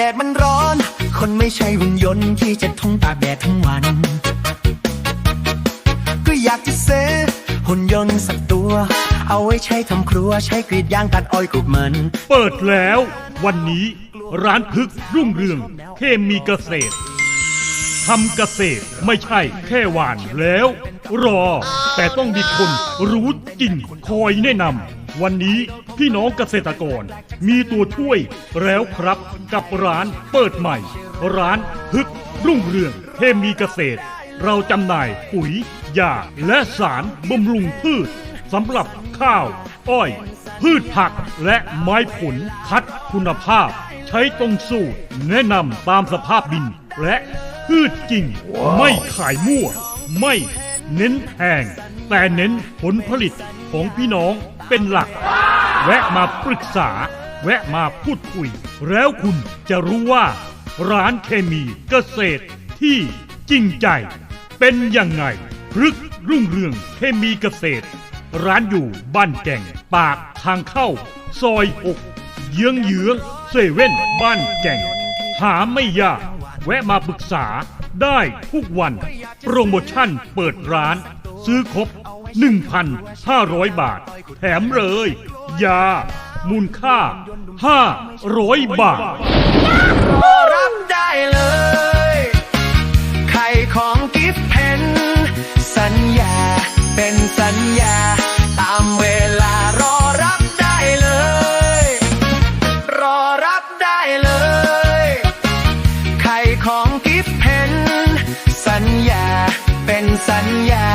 ดดมันร้อน คนไม่ใช่หุ่นยนต์ที่จะทนตากแดดทั้งวัน ก็อยากจะเซหุ่นยนต์สักตัว เอาไว้ใช้ทำครัวใช้กรีดยางตัดอ้อยกรูดมัน เปิดแล้ว วันนี้ร้านพึกรุ่งเรืองเคมีเกษตรทำเกษตรไม่ใช่แค่หวานแล้ว รอ แต่ต้องมีคนรู้จริงคอยแนะนำวันนี้ พี่น้องเกษตรกร มีตัวช่วยแล้วครับกับร้านเปิดใหม่ ร้านพึกรุ่งเรืองเคมีเกษตร เราจำหน่ายปุ๋ยยาและสารบำรุงพืชสำหรับข้าว อ้อย พืชผักและไม้ผลคัดคุณภาพ ใช้ตรงสูตรแนะนำตามสภาพดิน และพืชจริง ไม่ขายมั่ว ไม่เน้นแพงแต่เน้นผลผลิตของพี่น้องเป็นหลัก แวะมาปรึกษา แวะมาพูดคุย แล้วคุณจะรู้ว่า ร้านเคมีเกษตรที่จริงใจ เป็นยังไงพฤกษรุ่งเรืองเคมีเกษตร ร้านอยู่บ้านแก่ง ปากทางเข้า ซอยหกเยื้องเยื้องเซเว่นบ้านแก่ง หาไม่ยาก แวะมาปรึกษาได้ทุกวัน โปรโมชั่นเปิดร้าน ซื้อครบ 1,500 บาท แถมเลย ยา มูลค่า 500 บาท รับได้เลยใครของกิฟเพนสัญญาเป็นสัญญา ตามเวลารอรับได้เลย รอรับได้เลยใครของกิฟเพนสัญญาเป็นสัญญา